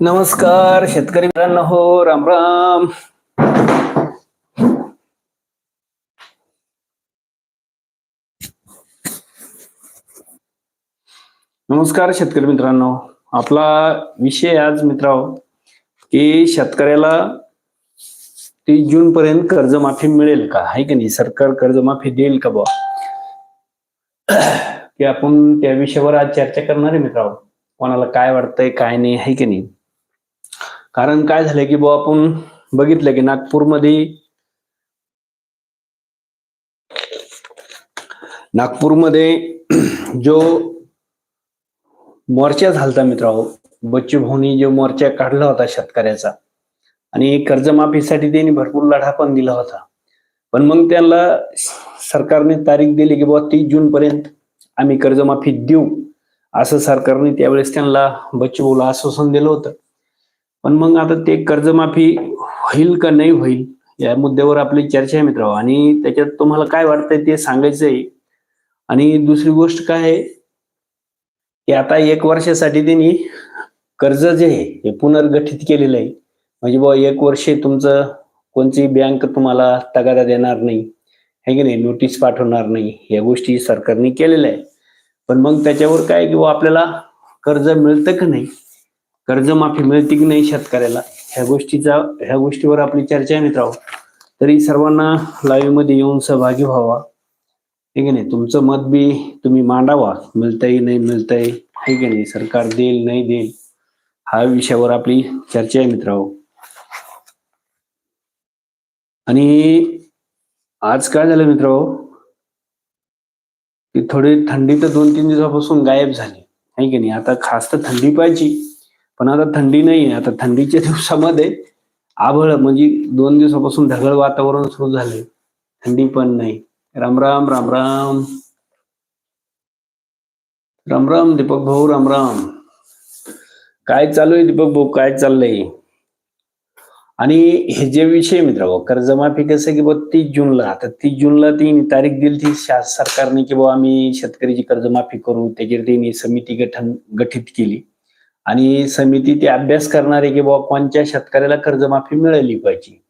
नमस्कार शेतकरी मित्रांनो हो राम राम. नमस्कार शेतकरी मित्रांनो. आपला विषय आज मित्रांनो की शेतकऱ्याला तीस जून पर्यंत कर्जमाफी मिळेल का? आहे की नाही? सरकार कर्जमाफी देईल का बा? की आपण त्या विषयावर आज चर्चा करणार आहे मित्रांनो. कोणाला काय वाटतंय काय नाही आहे की नाही? कारण काय झालं की बुवा आपण बघितलं की नागपूरमध्ये नागपूरमध्ये जो मोर्चा झालता मित्रांनो बच्चू भाऊनी जो मोर्चा काढला होता शेतकऱ्याचा आणि कर्जमाफीसाठी त्यांनी भरपूर लढा पण दिला होता. पण मग त्यांना सरकारने तारीख दिली की बाबा तीस जून पर्यंत आम्ही कर्जमाफी देऊ असं सरकारने त्यावेळेस त्यांना बच्चू भाऊला आश्वासन दिलं होतं. पण मग आता ते कर्जमाफी होईल का नाही होईल या मुद्द्यावर आपली चर्चा आहे मित्र आणि त्याच्यात तुम्हाला काय वाटतंय ते सांगायचंय. आणि दुसरी गोष्ट काय आहे की आता एक वर्षासाठी त्यांनी कर्ज जे आहे हे पुनर्गठित केलेलं आहे. म्हणजे बुवा एक वर्ष तुमचं कोणती बँक तुम्हाला तगादा देणार नाही. हे की नाही? नोटीस पाठवणार नाही. या गोष्टी सरकारने केलेल्या आहे. पण मग त्याच्यावर काय की बुवा आपल्याला कर्ज मिळतं का नाही? कर्जमाफी मिळते की नाही शेतकऱ्याला ह्या गोष्टीचा ह्या गोष्टीवर आपली चर्चा आहे मित्रांनो. तरी सर्वांना लाईव्हमध्ये येऊन सहभागी व्हावा. ठीक आहे नाही? तुमचं मत बी तुम्ही मांडावा. मिळतंय नाही मिळतंय ठीक आहे नाही? सरकार देईल नाही देईल हा विषयावर आपली चर्चा आहे मित्रांनो. आणि आज काय झालं मित्रांनो? की थोडी थंडी तर दोन तीन दिवसापासून गायब झाली. आहे की नाही? आता खास तर थंडी पाहिजे. पण आता थंडी नाही आता थंडीच्या दिवसामध्ये आभळ म्हणजे दोन दिवसापासून ढगळ वातावरण सुरू झाले थंडी पण नाही. राम राम राम राम. राम राम दीपक भाऊ राम राम. काय चालू आहे दीपक भाऊ? काय चाललंय? आणि हे जे विषय मित्र कर्जमाफी कसं की बाबा तीस जूनला आता तीस जूनला ती तारीख दिली ती सरकारने की बाबा आम्ही शेतकऱ्याची कर्जमाफी करू त्याच्यावर त्यांनी समिती गठन गठीत केली. आणि समिती ते अभ्यास करणारे की बाबा कोणत्या शेतकऱ्याला कर्जमाफी मिळाली पाहिजे.